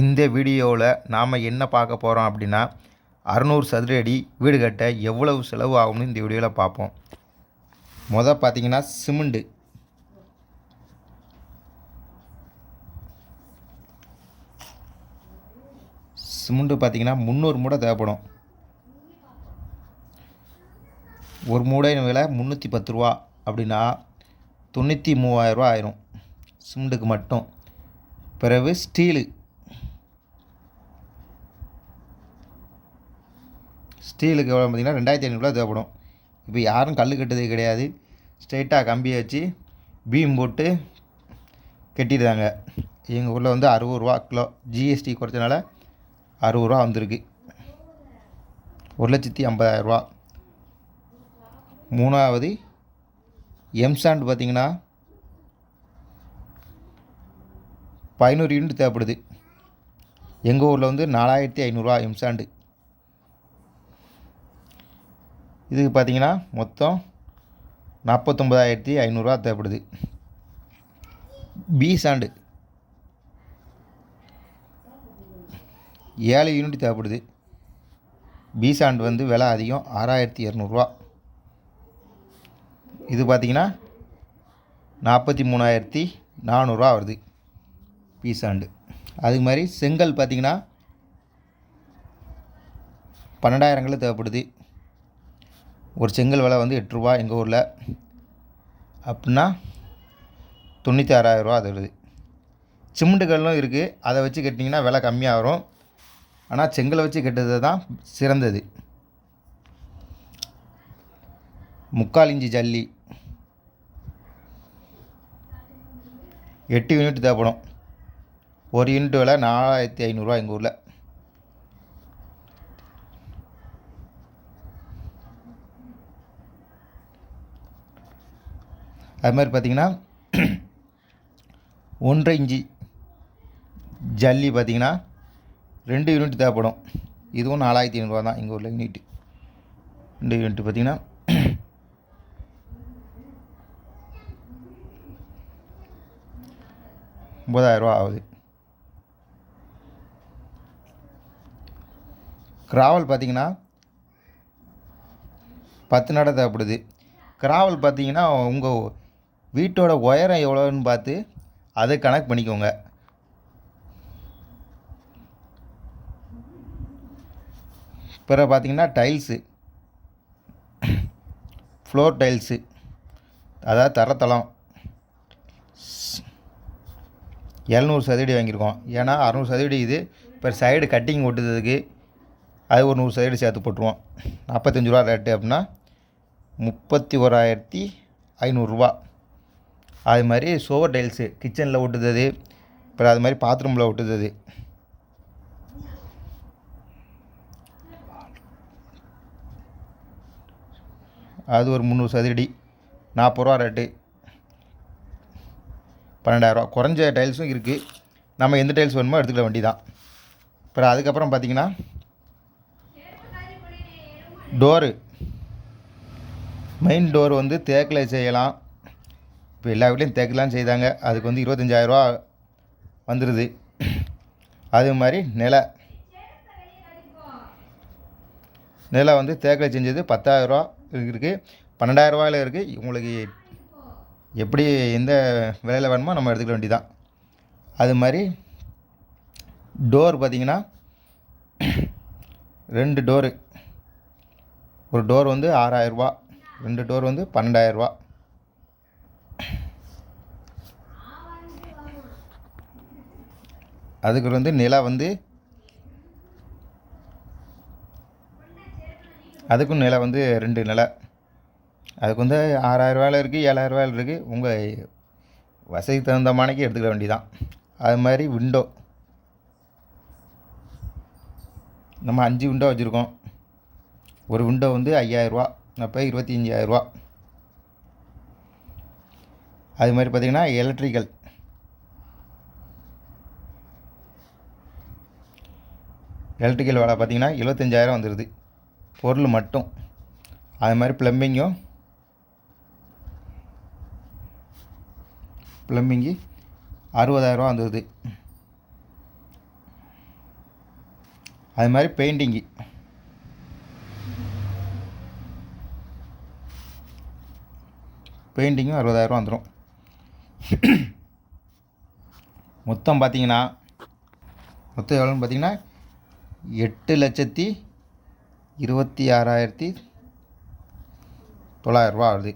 இந்த வீடியோவில் நாம் என்ன பார்க்க போகிறோம் அப்படின்னா அறநூறு சதுர அடி வீடு கட்ட எவ்வளவு செலவு ஆகும்னு இந்த வீடியோவில் பார்ப்போம். மொதல் பார்த்தீங்கன்னா சிமெண்டு. சிமெண்ட்டு பார்த்தீங்கன்னா முந்நூறு மூடை தேவைப்படும். ஒரு மூடை விலை முந்நூற்றி பத்து ரூபா அப்படின்னா தொண்ணூற்றி மூவாயிரரூவா ஆயிரும். சிமெண்ட்டுக்கு மட்டும். பிறகு ஸ்டீலு. ஸ்டீலுக்கு எவ்வளோ பார்த்தீங்கன்னா ரெண்டாயிரத்தி ஐநூறுரூவா தேவைப்படும். இப்போ யாரும் கல் கட்டுறதே கிடையாது. ஸ்ட்ரெயிட்டாக கம்பியை வச்சு பீம் போட்டு கட்டிடுறாங்க. எங்கள் ஊரில் வந்து அறுபது ரூபா கிலோ ஜிஎஸ்டி குறைச்சனால அறுபது ரூபா வந்திருக்கு. ஒரு லட்சத்தி ஐம்பதாயிரரூவா மூணாவது எம்சாண்ட் பார்த்திங்கன்னா பதினோரு யூனிட் தேவைப்படுது. எங்கள் ஊரில் வந்து நாலாயிரத்தி ஐநூறுரூவா எம்சாண்டு. இதுக்கு பார்த்தீங்கன்னா மொத்தம் நாற்பத்தொம்பதாயிரத்தி ஐநூறுரூவா தேவைப்படுது. பி சாண்டு ஏழு யூனிட் தேவைப்படுது. பி சாண்டு வந்து விலை அதிகம் ஆறாயிரத்தி இரநூறுவா. இது பார்த்தீங்கன்னா நாற்பத்தி மூணாயிரத்தி நானூறுரூவா வருது பி சாண்டு அது மாதிரி செங்கல் பார்த்தீங்கன்னா பன்னெண்டாயிரங்களில் தேவைப்படுது. ஒரு செங்கல் விலை வந்து எட்டுரூபா எங்கள் ஊரில் அப்படின்னா தொண்ணூற்றி ஆறாயிரரூவா அது வருது. சிமெண்ட்டு கல்லும் இருக்குது. அதை வச்சு கட்டிங்கன்னா விலை கம்மியாக வரும் ஆனால் செங்கலை வச்சு கட்டுறது தான் சிறந்தது. முக்கால் இஞ்சி ஜல்லி. எட்டு யூனிட் தேவைப்படும். ஒரு யூனிட் விலை நாலாயிரத்தி ஐநூறுரூவா எங்கள் ஊரில். அது மாதிரி பார்த்தீங்கன்னா ஒன்றரை இஞ்சி ஜல்லி பார்த்தீங்கன்னா ரெண்டு யூனிட் தேவைப்படும். இதுவும் நாலாயிரத்தி ஐநூறுரூவா தான் எங்கள் ஊரில் யூனிட் ரெண்டு யூனிட் பார்த்தீங்கன்னா ஒம்பதாயிரரூவா ஆகுது. கிராவல் பார்த்தீங்கன்னா பத்து நடை தேவைப்படுது. கிராவல் பார்த்தீங்கன்னா உங்கள் வீட்டோட உயரம் எவ்வளோன்னு பார்த்து அதை கணக்கு பண்ணிக்கோங்க. பிறகு பார்த்தீங்கன்னா டைல்ஸு ஃப்ளோர் டைல்ஸு அதாவது தரத்தளம். எழுநூறு சதுரடி வாங்கியிருக்கோம். ஏன்னா அறநூறு சதுரடி இது இப்போ சைடு கட்டிங் ஒட்டுறதுக்கு அது ஒரு நூறு சதுரடி சேர்த்து போட்டுருவோம். நாற்பத்தஞ்சு ரூபா ரேட்டு அப்படின்னா முப்பத்தி ஓராயிரத்தி ஐநூறுரூவா அது மாதிரி சோவர் டைல்ஸு கிச்சனில் ஒட்டுறது அப்புறம் அது மாதிரி பாத்ரூமில் ஒட்டுறது அது ஒரு முந்நூறு சதுரடி நாற்பது ரூபா ரேட்டு. பன்னெண்டாயிரரூவா குறைஞ்ச டைல்ஸும் இருக்குது நம்ம எந்த டைல்ஸ் வேணுமோ எடுத்துக்கிற வண்டி தான் அப்புறம் அதுக்கப்புறம் பார்த்தீங்கன்னா டோரு. மெயின் டோர் வந்து தேக்கில் செய்யலாம். இப்போ எல்லா வீட்லேயும் தேக்கலான்னு செய்தாங்க. அதுக்கு வந்து இருபத்தஞ்சாயிரரூவா வந்துடுது அது மாதிரி நிலை. நிலை வந்து தேக்கில் செஞ்சது பத்தாயிரரூவா இருக்குது பன்னெண்டாயிரரூவாயில் இருக்குது உங்களுக்கு எப்படி எந்த விலையில் வேணுமோ நம்ம எடுத்துக்க வேண்டியதான் அது மாதிரி டோர் பார்த்திங்கன்னா ரெண்டு டோரு. ஒரு டோர் வந்து ஆறாயிரரூபா ரெண்டு டோர் வந்து பன்னெண்டாயிரரூபா அதுக்கு வந்து நிலா வந்து அதுக்கும் நிலை வந்து ரெண்டு நிலை. அதுக்கு வந்து ஆறாயிரரூவாயில் இருக்குது ஏழாயிரரூவாயில் இருக்குது உங்கள் வசதிக்கு தகுந்த மானைக்கு எடுத்துக்க வேண்டியதான் அது மாதிரி விண்டோ நம்ம அஞ்சு விண்டோ வச்சுருக்கோம். ஒரு விண்டோ வந்து ஐயாயிரரூவா அப்போ இருபத்தி அஞ்சாயிரரூவா அது மாதிரி பார்த்திங்கன்னா எலக்ட்ரிக்கல் எலக்ட்ரிக்கல் வேலை பார்த்திங்கன்னா எழுபத்தஞ்சாயிரம் வந்துடுது பொருள் மட்டும். அது மாதிரி ப்ளம்பிங்கும் ப்ளம்பிங்கு அறுபதாயிரரூவா வந்துடுது அது மாதிரி பெயிண்டிங்கு பெயிண்டிங்கும் அறுபதாயிரரூவா வந்துடும் மொத்தம் பார்த்தீங்கன்னா மொத்தம் எவ்வளோன்னு பார்த்தீங்கன்னா எட்டு லட்சத்தி இருபத்தி ஆறாயிரத்தி தொள்ளாயிரரூபா ஆகுது.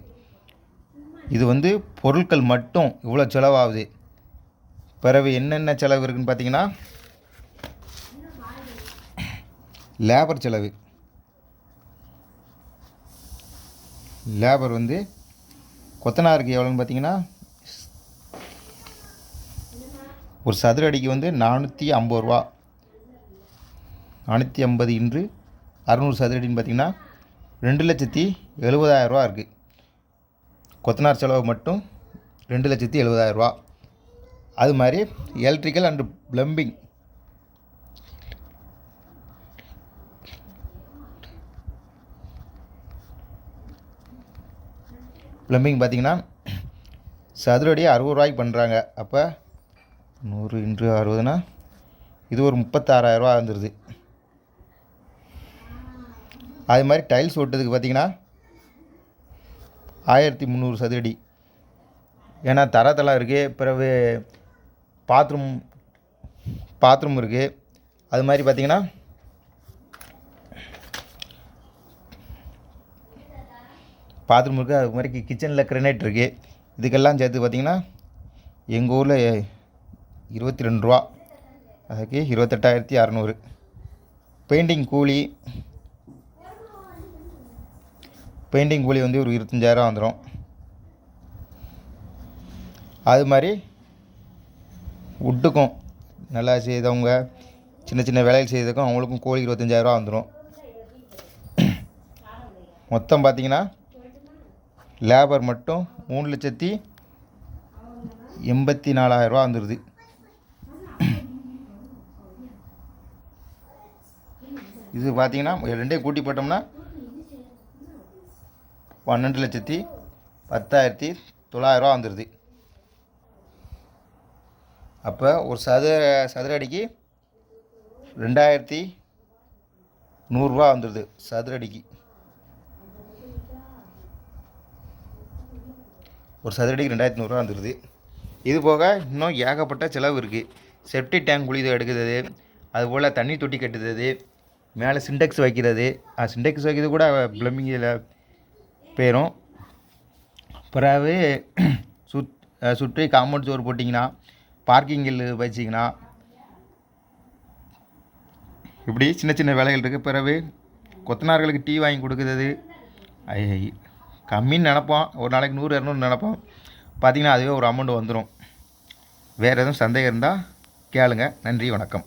இது வந்து பொருட்கள் மட்டும் இவ்வளோ செலவாகுது. பிறகு என்னென்ன செலவு இருக்குதுன்னு பார்த்தீங்கன்னா லேபர் செலவு. லேபர் வந்து கொத்தனாருக்கு எவ்வளோன்னு பார்த்தீங்கன்னா ஒரு சதுர அடிக்கு வந்து நானூற்றி ஐம்பது ரூபா. நானூற்றி ஐம்பது இன்று அறநூறு சதுரடின்னு பார்த்திங்கன்னா பார்த்தீங்கன்னா ரெண்டு லட்சத்தி எழுபதாயிரரூவா இருக்குது கொத்தனார் செலவு மட்டும் ரெண்டு லட்சத்தி எழுபதாயிரரூவா அது மாதிரி எலக்ட்ரிக்கல் அண்டு ப்ளம்பிங் ப்ளம்பிங் பார்த்தீங்கன்னா சதுரடி அறுபது ரூபாய்க்கு பண்ணுறாங்க அப்போ நூறு இன்று அறுபதுனா இது ஒரு முப்பத்தாறாயிரரூவா வந்துடுது அது மாதிரி டைல்ஸ் ஒட்டுறதுக்கு பார்த்தீங்கன்னா ஆயிரத்தி முந்நூறு சதுரடி. ஏன்னா தரத்தெல்லாம் இருக்குது பிறகு பாத்ரூம் பாத்ரூம் இருக்குது அது மாதிரி பார்த்திங்கன்னா பாத்ரூம் இருக்குது அது மாதிரி கிச்சனில் கிரனைட் இருக்குது இதுக்கெல்லாம் சேர்த்து பார்த்தீங்கன்னா எங்கள் ஊரில் இருபத்தி ரெண்டு ரூபா. அதுக்கு இருபத்தெட்டாயிரத்தி அறநூறு. பெயிண்டிங் கூலி பெயிண்டிங் கூலி வந்து ஒரு இருபத்தஞ்சாயிரம் வந்துடும் அது மாதிரி உட்டுக்கும் நல்லா செய்தவங்க சின்ன சின்ன வேலைகள் செய்ததுக்கும் அவங்களுக்கும் கோழி இருபத்தஞ்சாயிரரூவா வந்துடும் மொத்தம் பார்த்திங்கன்னா லேபர் மட்டும் மூணு லட்சத்தி எண்பத்தி நாலாயிரரூவா வந்துடுது இது பார்த்திங்கன்னா ரெண்டையும் கூட்டி போட்டோம்னா பன்னெண்டு லட்சத்தி பத்தாயிரத்தி தொள்ளாயிரரூவா வந்துடுது அப்போ ஒரு சதுர சதுர அடிக்கு ரெண்டாயிரத்தி நூறுரூவா வந்துடுது சதுர அடிக்கு ஒரு சதுர அடிக்கு ரெண்டாயிரத்தி நூறுரூவா வந்துடுது இது போக இன்னும் ஏகப்பட்ட செலவு இருக்குது செப்டி டேங்க் குழி எடுக்கிறது அதுபோல் தண்ணி தொட்டி கட்டுறது மேலே சிண்டெக்ஸ் வைக்கிறது. சிண்டெக்ஸ் வைக்கிறது கூட ப்ளம்பிங்கில் போயிடும் பிறகு சுத் சுற்றி காம்பவுண்ட் சுவர் போட்டிங்கன்னா பார்க்கிங்கில் வச்சிங்கன்னா இப்படி சின்ன சின்ன வேலைகள் இருக்குது பிறகு கொத்தனார்களுக்கு டீ வாங்கி கொடுக்குறது. ஐ- கம்மின்னு நினப்போம். ஒரு நாளைக்கு நூறு இரநூறு நினப்போம். பார்த்திங்கன்னா அதுவே ஒரு அமௌண்ட் வந்துடும் வேறு எதுவும் சந்தேகம் இருந்தால் கேளுங்க. நன்றி வணக்கம்.